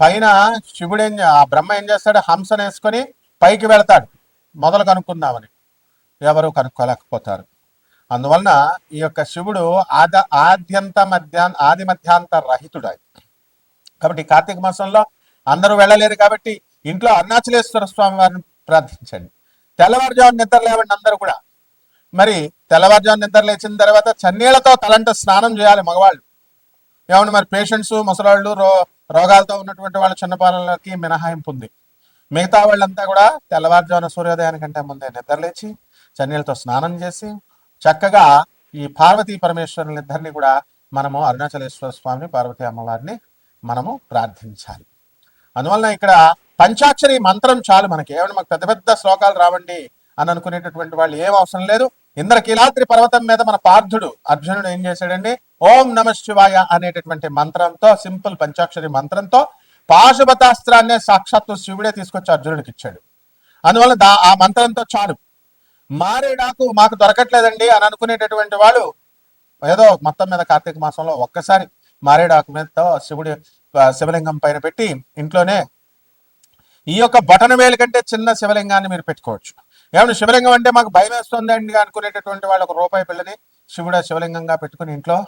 పైన శివుడు ఏం ఆ బ్రహ్మ ఏం చేస్తాడు? హంసను వేసుకొని పైకి వెళతాడు. మొదలు కనుక్కుందామని. ఎవరు కనుక్కోలేకపోతారు. అందువలన ఈ యొక్క శివుడు ఆద ఆద్యంత మధ్యా ఆది మధ్యాంత రహితుడు కాబట్టి కార్తీక మాసంలో అందరూ వెళ్ళలేరు కాబట్టి ఇంట్లో అరుణాచలేశ్వర స్వామి వారిని ప్రార్థించండి. తెల్లవారుజాము నిద్ర లేవండి అందరూ కూడా. మరి తెల్లవారుజాము నిద్ర లేచిన తర్వాత చన్నీళ్ళతో తలంట స్నానం చేయాలి మగవాళ్ళు. ఏమంటే మరి పేషెంట్స్ ముసలాళ్ళు రో రోగాలతో ఉన్నటువంటి వాళ్ళ చిన్నపాలకి మినహాయింపు ఉంది. మిగతా వాళ్ళంతా కూడా తెల్లవారుజామున సూర్యోదయానికంటే ముందే నిద్రలేచి చన్నీళ్ళతో స్నానం చేసి చక్కగా ఈ పార్వతీ పరమేశ్వరుల ఇద్దరిని కూడా మనము అరుణాచలేశ్వర స్వామిని పార్వతీ అమ్మవారిని మనము ప్రార్థించాలి. అందువలన ఇక్కడ పంచాక్షరి మంత్రం చాలు మనకి. ఏమన్నా మాకు పెద్ద పెద్ద శ్లోకాలు రావండి అని అనుకునేటటువంటి వాళ్ళు ఏం అవసరం లేదు. ఇంద్రకీలాద్రి పర్వతం మీద మన పార్థుడు అర్జునుడు ఏం చేశాడండి? ఓం నమ శివాయ అనేటటువంటి మంత్రంతో సింపుల్ పంచాక్షరి మంత్రంతో పాశుపతాస్త్రాన్నే సాక్షాత్తు శివుడే తీసుకొచ్చి అర్జునుడికి ఇచ్చాడు. అందువల్ల దా ఆ మంత్రంతో చాలు. మారేడాకు మాకు దొరకట్లేదండి అని అనుకునేటటువంటి వాళ్ళు ఏదో మొత్తం మీద కార్తీక మాసంలో ఒక్కసారి మారేడాకు మీదతో శివుడి శివలింగం పైన పెట్టి ఇంట్లోనే ఈ యొక్క బటన వేలు కంటే చిన్న శివలింగాన్ని మీరు పెట్టుకోవచ్చు. ఏమన్నా శివలింగం అంటే మాకు భయం వేస్తుందండి అనుకునేటటువంటి వాళ్ళు ఒక రూపాయి పిల్లని శివుడు శివలింగంగా పెట్టుకుని ఇంట్లో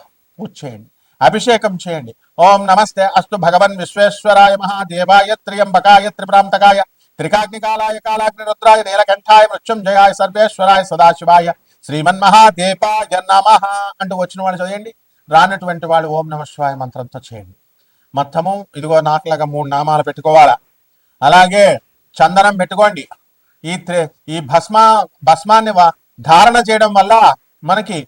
పూజ చేయండి. అభిషేకం చేయండి. ఓం నమస్తే అస్తు భగవన్ విశ్వేశ్వరాయ మహాదేవాయ త్రియంబకాయ త్రిప్రాంతకాయ త్రికాగ్నికాలాయ కాలాగ్నిరుద్రాయ నీలకంఠాయ మృత్యుంజయాయ సర్వేశ్వరాయ సదాశివాయ శ్రీమన్మహాదేవాయ నమ అంటూ వచ్చిన వాళ్ళు చదివండి రానటువంటి వాళ్ళు ఓం నమ శివాయ మంత్రంతో చేయండి. మొత్తము ఇదిగో నాకులాగా మూడు నామాలు పెట్టుకోవాలా? అలాగే చందనం పెట్టుకోండి. ఈ ఈ భస్మ భస్మాన్ని వ- ధారణ చేయడం వల్ల మనకి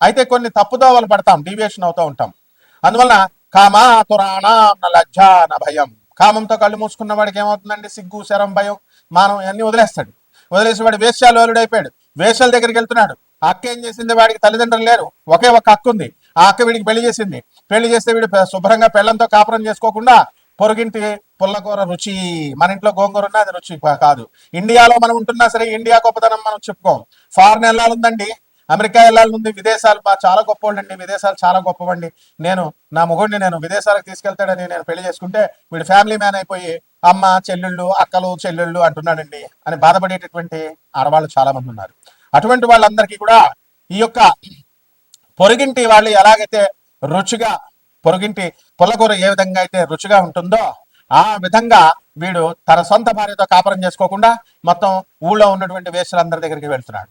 అయితే కొన్ని తప్పుదోవలు పడతాం డీవియేషన్ అవుతూ ఉంటాం. అందువల్ల కామా తురాణ లజ్జాన భయం. కామంతో కళ్ళు మూసుకున్న వాడికి ఏమవుతుందండి? సిగ్గు శరం భయం మానం అన్ని వదిలేస్తాడు. వదిలేసి వాడు వేశ్యాలు అయిపోయాడు వేశ్యాల దగ్గరికి వెళ్తున్నాడు. అక్క ఏం చేసింది? వాడికి తల్లిదండ్రులు లేరు. ఒకే ఒక అక్క ఉంది. ఆ అక్క వీడికి పెళ్ళి చేసింది. పెళ్ళి చేస్తే వీడు శుభ్రంగా పెళ్ళంతో కాపురం చేసుకోకుండా పొరుగింటి పుల్లకూర రుచి మన ఇంట్లో గోంగూర ఉన్నా అది రుచి కాదు. ఇండియాలో మనం ఉంటున్నా సరే ఇండియా గొప్పతనం మనం చెప్పుకోం. ఫారెన్ వెళ్ళాలందండి అమెరికా వెళ్ళాలంది విదేశాలు మా చాలా గొప్పవాళ్ళండి. విదేశాలు చాలా గొప్పవండి. నేను నా మొగుడిని నేను విదేశాలకు తీసుకెళ్తాడని నేను పెళ్ళి చేసుకుంటే వీడు ఫ్యామిలీ మ్యాన్ అయిపోయి అమ్మ చెల్లెళ్ళు అక్కలు చెల్లెళ్ళు అంటున్నాడండి అని బాధపడేటటువంటి ఆడవాళ్ళు చాలా మంది ఉన్నారు. అటువంటి వాళ్ళందరికీ కూడా ఈ యొక్క పొరుగింటి వాళ్ళు ఎలాగైతే రుచిగా పొరుగింటి పొలకూర ఏ విధంగా అయితే రుచిగా ఉంటుందో ఆ విధంగా వీడు తన సొంత భార్యతో కాపురం చేసుకోకుండా మొత్తం ఊళ్ళో ఉన్నటువంటి వేసులందరి దగ్గరికి వెళ్తున్నాడు.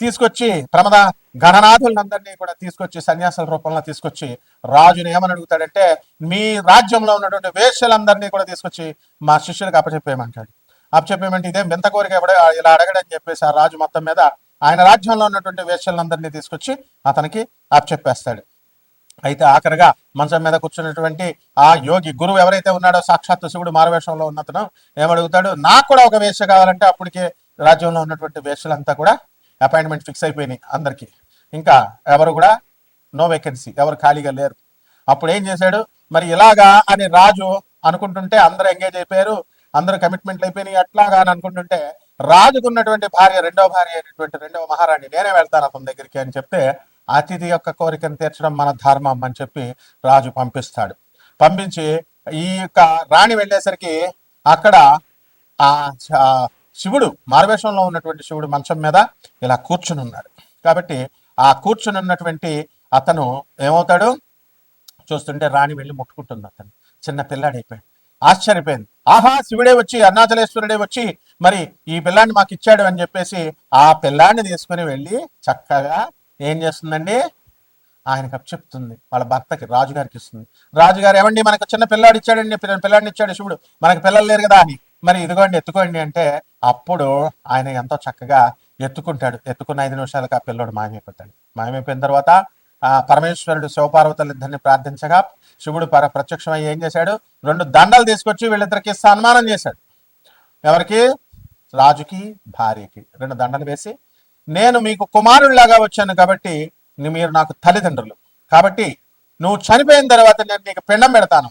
తీసుకొచ్చి ప్రమద గణనాథులందరినీ కూడా తీసుకొచ్చి సన్యాసుల రూపంలో తీసుకొచ్చి రాజుని ఏమని అడుగుతాడంటే మీ రాజ్యంలో ఉన్నటువంటి వేషలందరినీ కూడా తీసుకొచ్చి మా శిష్యులకు అప్పచెప్పేయమంటాడు. అప్పచెప్పేయమంటే ఇదే వింత కోరిక ఎవడ ఇలా అడగడని చెప్పేసి ఆ రాజు మొత్తం మీద ఆయన రాజ్యంలో ఉన్నటువంటి వేషలందరినీ తీసుకొచ్చి అతనికి అప్పచెప్పేస్తాడు. అయితే ఆఖరిగా మంచం మీద కూర్చున్నటువంటి ఆ యోగి గురువు ఎవరైతే ఉన్నాడో సాక్షాత్ శివుడు మారవేషంలో ఉన్నతను ఏమడుగుతాడు? నాకు కూడా ఒక వేష కావాలంటే అప్పటికే రాజ్యంలో ఉన్నటువంటి వేషలంతా కూడా అపాయింట్మెంట్ ఫిక్స్ అయిపోయినాయి అందరికీ. ఇంకా ఎవరు కూడా నో వేకెన్సీ ఎవరు ఖాళీగా లేరు. అప్పుడు ఏం చేశాడు? మరి ఇలాగా అని రాజు అనుకుంటుంటే అందరూ ఎంగేజ్ అయిపోయారు అందరూ కమిట్మెంట్లు అయిపోయినాయి. అట్లాగా అని అనుకుంటుంటే రాజుకున్నటువంటి భార్య రెండవ భార్య అయినటువంటి రెండవ మహారాణి నేనే వెళ్తాను అతని దగ్గరికి అని చెప్తే అతిథి యొక్క కోరికను తీర్చడం మన ధర్మం అని చెప్పి రాజు పంపిస్తాడు. పంపించి ఈ యొక్క రాణి వెళ్ళేసరికి అక్కడ ఆ శివుడు మారవేషంలో ఉన్నటువంటి శివుడు మంచం మీద ఇలా కూర్చుని ఉన్నాడు కాబట్టి ఆ కూర్చుని ఉన్నటువంటి అతను ఏమవుతాడు? చూస్తుంటే రాణి వెళ్ళి ముట్టుకుంటుంది అతను. చిన్న పిల్లాడైపోయాడు. ఆశ్చర్యపోయింది. ఆహా శివుడే వచ్చి అరుణాచలేశ్వరుడే వచ్చి మరి ఈ పిల్లాన్ని మాకు ఇచ్చాడు అని చెప్పేసి ఆ పిల్లాన్ని తీసుకుని వెళ్ళి చక్కగా ఏం చేస్తుందండి? ఆయనకు చెప్తుంది. వాళ్ళ భర్తకి రాజుగారికి ఇస్తుంది. రాజుగారు ఏమండి మనకు చిన్న పిల్లాడు ఇచ్చాడండి పిల్ల- పిల్లాడిని ఇచ్చాడు శివుడు. మనకు పిల్లలు లేరు కదా అని. మరి ఇదిగోండి ఎత్తుకోండి అంటే అప్పుడు ఆయన ఎంతో చక్కగా ఎత్తుకుంటాడు. ఎత్తుకున్న ఐదు నిమిషాలకు ఆ పిల్లోడు మాయమైపోతాడు. మాయమైపోయిన తర్వాత ఆ పరమేశ్వరుడు శివపార్వతులు ఇద్దరిని ప్రార్థించగా శివుడు పర ప్రత్యక్షమై ఏం చేశాడు? రెండు దండలు తీసుకొచ్చి వీళ్ళిద్దరికి సన్మానం చేశాడు. ఎవరికి? రాజుకి భార్యకి. రెండు దండలు వేసి నేను మీకు కుమారుడిలాగా వచ్చాను కాబట్టి మీరు నాకు తల్లిదండ్రులు. కాబట్టి నువ్వు చనిపోయిన తర్వాత నేను నీకు పిండం పెడతాను.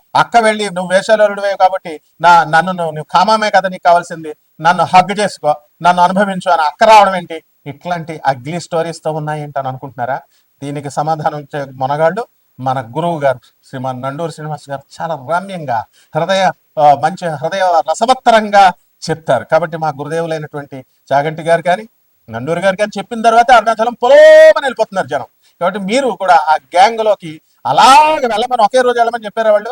అక్క వెళ్ళి నువ్వు వేషాలరుడివే కాబట్టి నా నన్ను నువ్వు కామామే కదా నీకు కావాల్సింది. నన్ను హగ్ చేసుకో. నన్ను అనుభవించు అని అక్క రావడం ఏంటి? ఇట్లాంటి అగ్లీ స్టోరీస్తో ఉన్నాయి అని అనుకుంటున్నారా? దీనికి సమాధానం ఇచ్చే మొనగాళ్ళు మన గురువు గారు శ్రీమాన్ నండూరు శ్రీనివాస్ గారు చాలా రమ్యంగా హృదయ మంచి హృదయ రసవత్తరంగా చెప్తారు. కాబట్టి మా గురుదేవులైనటువంటి చాగంటి గారు కానీ నండూరు గారు కానీ చెప్పిన తర్వాత అరుణాచలం పొలోమని వెళ్ళిపోతున్నారు జనం. కాబట్టి మీరు కూడా ఆ గ్యాంగ్లోకి అలాగే వెళ్ళమని ఒకే రోజు వెళ్ళమని చెప్పారా వాళ్ళు?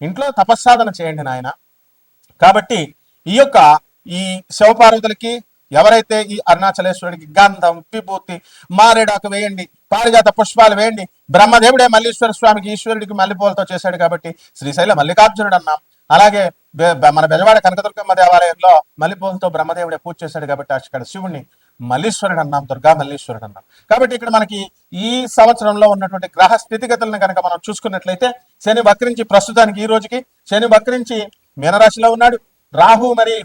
ఇంట్లో తపస్సాధన చేయండి నాయన. కాబట్టి ఈ యొక్క ఈ శివపార్వతులకి ఎవరైతే ఈ అరుణాచలేశ్వరుడికి గంధం విభూతి మారేడాకు వేయండి పారిజాత పుష్పాలు వేయండి బ్రహ్మదేవుడే మల్లీశ్వర స్వామికి ఈశ్వరుడికి మల్లెపూలతో చేశాడు కాబట్టి శ్రీశైల మల్లికార్జునుడు అన్నాం అలాగే మన బెజవాడ కనకదుర్గమ్మ దేవాలయంలో మల్లెపూలతో బ్రహ్మదేవుడే పూజ చేశాడు కాబట్టి అక్కడ శివుణ్ణి మల్లీశ్వరుడు అన్నాం దుర్గా మల్లీశ్వరుడు అన్నాం. కాబట్టి ఇక్కడ మనకి ఈ సంవత్సరంలో ఉన్నటువంటి గ్రహ స్థితిగతులను కనుక మనం చూసుకున్నట్లయితే శని వక్రించి ప్రస్తుతానికి ఈ రోజుకి శని వక్రించి మీనరాశిలో ఉన్నాడు రాహు మరి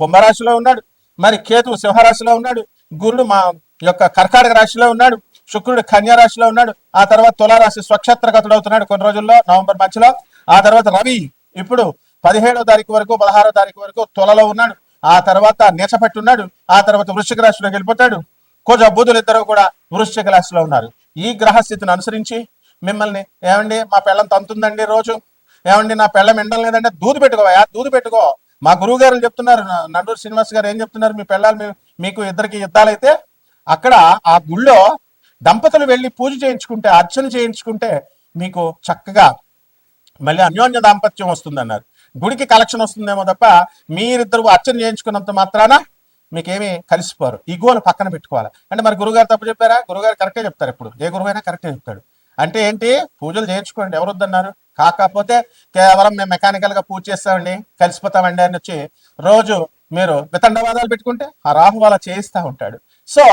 కుంభరాశిలో ఉన్నాడు మరి కేతు సింహరాశిలో ఉన్నాడు గురుడు మా యొక్క కర్కాటక రాశిలో ఉన్నాడు శుక్రుడు కన్యా రాశిలో ఉన్నాడు ఆ తర్వాత తులారాశి స్వక్షత్రగతుడు అవుతున్నాడు కొన్ని రోజుల్లో నవంబర్ మధ్యలో ఆ తర్వాత రవి ఇప్పుడు పదిహేడో తారీఖు వరకు పదహారో తారీఖు వరకు తులలో ఉన్నాడు. ఆ తర్వాత నీచపట్టి ఉన్నాడు ఆ తర్వాత వృశ్చిక రాశిలోకి వెళ్ళిపోతాడు. కొంచెం బుధులు ఇద్దరు కూడా వృశ్చిక రాశిలో ఉన్నారు. ఈ గ్రహస్థితిని అనుసరించి మిమ్మల్ని ఏమండి మా పెళ్ళం తంతుందండి రోజు? ఏమండి నా పెళ్ళం ఎండం లేదంటే దూది పెట్టుకోవా దూది పెట్టుకో. మా గురువు గారు చెప్తున్నారు నండూరు శ్రీనివాస్ గారు ఏం చెప్తున్నారు మీ పిల్లలు మీకు ఇద్దరికి యుద్ధాలైతే అక్కడ ఆ గుళ్ళో దంపతులు వెళ్ళి పూజ చేయించుకుంటే అర్చన చేయించుకుంటే మీకు చక్కగా మళ్ళీ అన్యోన్య దాంపత్యం వస్తుందన్నారు. గుడికి కలెక్షన్ వస్తుందేమో తప్ప మీరిద్దరు అర్చన చేయించుకున్నంత మాత్రాన మీకేమీ కలిసిపోరు. ఇగోలు పక్కన పెట్టుకోవాలి. అంటే మరి గురుగారు తప్పు చెప్పారా? గురుగారు కరెక్టే చెప్తారు ఇప్పుడు. ఏ గురువు అయినా కరెక్టే చెప్తాడు. అంటే ఏంటి? పూజలు చేయించుకోండి. ఎవరు వద్దన్నారు? కాకపోతే కేవలం మేము మెకానికల్గా పూజ చేస్తామండి కలిసిపోతామండి అని వచ్చి రోజు మీరు వితండవాదాలు పెట్టుకుంటే ఆ రాహు అలా చేయిస్తూ ఉంటాడు. సో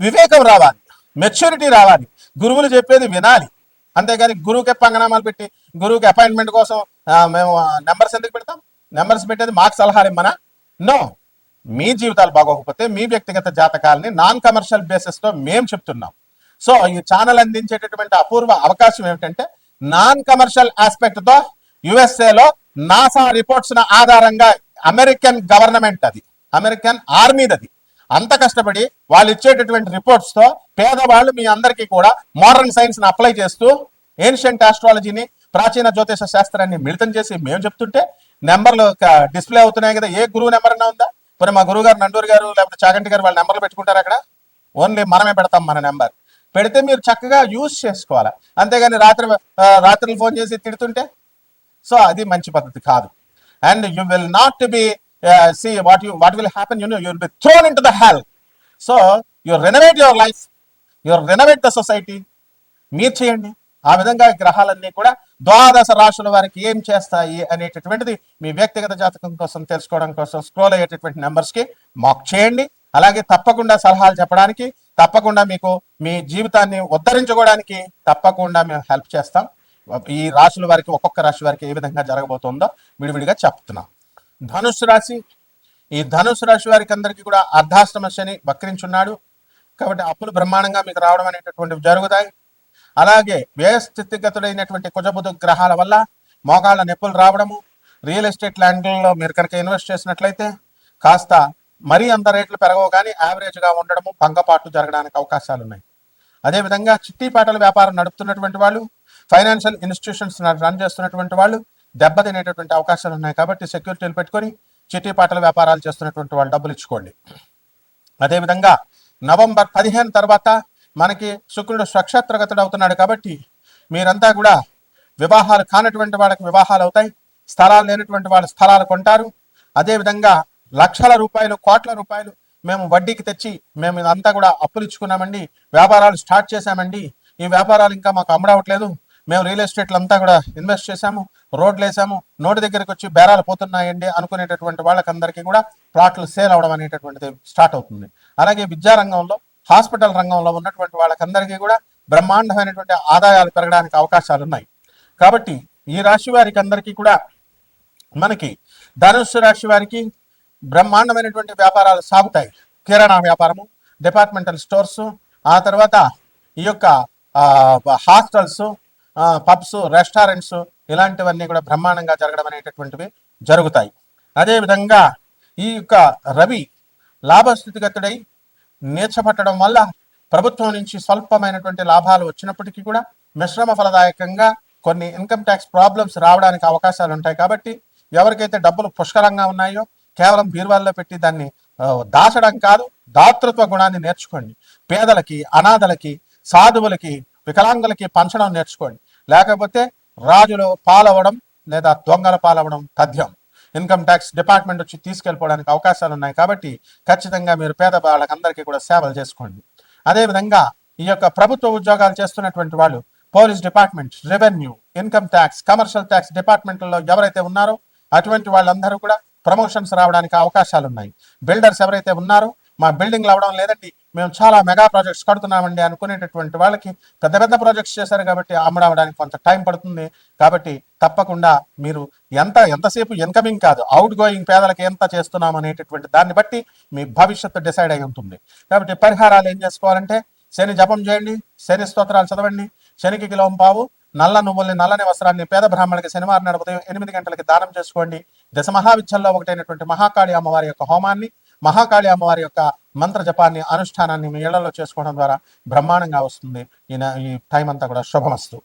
వివేకం రావాలి. మెచ్యూరిటీ రావాలి. గురువులు చెప్పేది వినాలి. అంతేగాని గురువుకి పంగనామాలు పెట్టి గురువుకి అపాయింట్మెంట్ కోసం మేము నెంబర్స్ ఎందుకు పెడతాం? నెంబర్స్ పెట్టేది మాకు సలహాలు ఇమ్మనా? నో. మీ జీవితాలు బాగోకపోతే మీ వ్యక్తిగత జాతకాలని నాన్ కమర్షియల్ బేసిస్లో మేము చెప్తున్నాం. సో ఈ ఛానల్ అందించేటటువంటి అపూర్వ అవకాశం ఏమిటంటే నాన్ కమర్షియల్ ఆస్పెక్ట్తో యుఎస్ఏలో నాసా రిపోర్ట్స్ ఆధారంగా అమెరికన్ గవర్నమెంట్ అది. అమెరికన్ ఆర్మీదది. అంత కష్టపడి వాళ్ళు ఇచ్చేటటువంటి రిపోర్ట్స్తో పేదవాళ్ళు మీ అందరికీ కూడా మోడర్న్ సైన్స్ని అప్లై చేస్తూ ఏన్షియంట్ ఆస్ట్రాలజీని ప్రాచీన జ్యోతిష శాస్త్రాన్ని మిళితం చేసి మేము చెప్తుంటే నెంబర్లు డిస్ప్లే అవుతున్నాయి కదా ఏ గురువు నెంబర్ అన్నా ఉందా? మరి మా గురువు గారు నండూరు గారు లేకపోతే చాగంటి గారు వాళ్ళ నెంబర్లు పెట్టుకుంటారు అక్కడ? ఓన్లీ మనమే పెడతాం మన నెంబర్. పెడితే మీరు చక్కగా యూజ్ చేసుకోవాలి. అంతేగాని రాత్రి రాత్రులు ఫోన్ చేసి తిడుతుంటే సో అది మంచి పద్ధతి కాదు. And you will not be see what you what will happen you you will be thrown into the hell. So you renovate your life you renovate the society. మీరు చేయండి. ఆ విధంగా గ్రహాలన్నీ కూడా ద్వాదశ రాశుల వారికి ఏం చేస్తాయి అనేటటువంటిది మీ వ్యక్తిగత జాతకం కోసం తెలుసుకోవడం కోసం స్క్రోల్ అయ్యేటటువంటి నెంబర్స్కి మాక్ చేయండి. అలాగే తప్పకుండా సలహాలు చెప్పడానికి తప్పకుండా మీకు మీ జీవితాన్ని ఉద్ధరించుకోవడానికి తప్పకుండా మేము హెల్ప్ చేస్తాం. ఈ రాశుల వారికి ఒక్కొక్క రాశి వారికి ఏ విధంగా జరగబోతుందో విడివిడిగా చెప్తున్నాం. ధనుసు రాశి ఈ ధనుసు రాశి వారికి అందరికీ కూడా అర్ధాష్టమ శని వక్రించున్నాడు. కాబట్టి అప్పులు బ్రహ్మాండంగా మీకు రావడం అనేటటువంటివి జరుగుతాయి. అలాగే వ్యయస్థితిగతుడైనటువంటి కుజబుధ గ్రహాల వల్ల మోకాళ్ళ నొప్పులు రావడము రియల్ ఎస్టేట్ ల్యాండ్లలో మీరు కనుక ఇన్వెస్ట్ చేసినట్లయితే కాస్త మరీ అంత రేట్లు పెరగవు కానీ యావరేజ్గా ఉండడము పంగపాట్లు జరగడానికి అవకాశాలు ఉన్నాయి అదేవిధంగా చిట్టిపాటల వ్యాపారం నడుపుతున్నటువంటి వాళ్ళు ఫైనాన్షియల్ ఇన్స్టిట్యూషన్స్ రన్ చేస్తున్నటువంటి వాళ్ళు దెబ్బతినేటటువంటి అవకాశాలు ఉన్నాయి కాబట్టి సెక్యూరిటీలు పెట్టుకొని చిట్టిపాటల వ్యాపారాలు చేస్తున్నటువంటి వాళ్ళు డబ్బులు ఇచ్చుకోండి. అదేవిధంగా నవంబర్ పదిహేను తర్వాత మనకి శుక్రుడు స్వక్షత్రగతుడు అవుతున్నాడు కాబట్టి మీరంతా కూడా వివాహాలు కానటువంటి వాళ్ళకి వివాహాలు అవుతాయి స్థలాలు లేనటువంటి వాళ్ళు స్థలాలు కొంటారు. అదేవిధంగా లక్షల రూపాయలు కోట్ల రూపాయలు మేము వడ్డీకి తెచ్చి మేము ఇదంతా కూడా అప్పులు ఇచ్చుకున్నామండి వ్యాపారాలు స్టార్ట్ చేశామండి. ఈ వ్యాపారాలు ఇంకా మాకు అమ్మడవట్లేదు మేము రియల్ ఎస్టేట్లు అంతా కూడా ఇన్వెస్ట్ చేశాము రోడ్లు వేసాము నోటి దగ్గరికి వచ్చి బేరాలు పోతున్నాయండి అనుకునేటటువంటి వాళ్ళకందరికీ కూడా ప్లాట్లు సేల్ అవడం అనేటటువంటిది స్టార్ట్ అవుతుంది. అలాగే విద్యారంగంలో హాస్పిటల్ రంగంలో ఉన్నటువంటి వాళ్ళకందరికీ కూడా బ్రహ్మాండమైనటువంటి ఆదాయాలు పెరగడానికి అవకాశాలు ఉన్నాయి కాబట్టి ఈ రాశి వారికి అందరికీ కూడా మనకి ధనుస్సు రాశి వారికి బ్రహ్మాండమైనటువంటి వ్యాపారాలు సాగుతాయి. కిరాణా వ్యాపారము డిపార్ట్మెంటల్ స్టోర్స్ ఆ తర్వాత ఈ యొక్క హాస్టల్స్ పబ్స్ రెస్టారెంట్స్ ఇలాంటివన్నీ కూడా బ్రహ్మాండంగా జరగడం అనేటటువంటివి జరుగుతాయి. అదేవిధంగా ఈ యొక్క రవి లాభస్థితిగతుడై నీచపట్టడం వల్ల ప్రభుత్వం నుంచి స్వల్పమైనటువంటి లాభాలు వచ్చినప్పటికీ కూడా మిశ్రమ ఫలదాయకంగా కొన్ని ఇన్కమ్ ట్యాక్స్ ప్రాబ్లమ్స్ రావడానికి అవకాశాలు ఉంటాయి కాబట్టి ఎవరికైతే డబ్బులు పుష్కలంగా ఉన్నాయో కేవలం బీరువాల్లో పెట్టి దాన్ని దాచడం కాదు దాతృత్వ గుణాన్ని నేర్చుకోండి. పేదలకి అనాథలకి సాధువులకి వికలాంగులకి పంచడం నేర్చుకోండి. లేకపోతే రాజులు పాలవడం లేదా దొంగల పాలవడం తథ్యం. ఇన్కమ్ ట్యాక్స్ డిపార్ట్మెంట్ వచ్చి తీసుకెళ్ళిపోవడానికి అవకాశాలు ఉన్నాయి కాబట్టి ఖచ్చితంగా మీరు పేద వాళ్ళకందరికీ కూడా సేవలు చేసుకోండి. అదేవిధంగా ఈ యొక్క ప్రభుత్వ ఉద్యోగాలు చేస్తున్నటువంటి వాళ్ళు police department revenue income tax commercial tax డిపార్ట్మెంట్లో ఎవరైతే ఉన్నారో అటువంటి వాళ్ళందరూ కూడా ప్రమోషన్స్ రావడానికి అవకాశాలు ఉన్నాయి బిల్డర్స్ ఎవరైతే ఉన్నారో మా బిల్డింగ్లు అవడం లేదండి మేము చాలా మెగా ప్రాజెక్ట్స్ కడుతున్నామండి అనుకునేటటువంటి వాళ్ళకి పెద్ద పెద్ద ప్రాజెక్ట్స్ చేశారు కాబట్టి అమ్మడవడానికి కొంత టైం పడుతుంది. కాబట్టి తప్పకుండా మీరు ఎంత ఎంతసేపు ఇన్కమింగ్ కాదు అవుట్ గోయింగ్ పేదలకు ఎంత చేస్తున్నాం అనేటటువంటి దాన్ని బట్టి మీ భవిష్యత్తు డిసైడ్ అయి ఉంటుంది. కాబట్టి పరిహారాలు ఏం చేసుకోవాలంటే శని జపం చేయండి శని స్తోత్రాలు చదవండి శనికి కిలోం పావు నల్ల నువ్వుల్ని నల్లని వస్త్రాన్ని పేద బ్రాహ్మణులకి శనివారం నాడు ఉదయం ఎనిమిది గంటలకి దానం చేసుకోండి. దశ మహావిద్యల్లో ఒకటైనటువంటి మహాకాళి అమ్మవారి యొక్క హోమాన్ని మహాకాళి అమ్మవారి యొక్క మంత్ర జపాన్ని అనుష్ఠానాన్ని మీ ఇళ్ళలో చేసుకోవడం ద్వారా బ్రహ్మాండంగా వస్తుంది. ఈ ఈ టైం అంతా కూడా శుభమస్తు.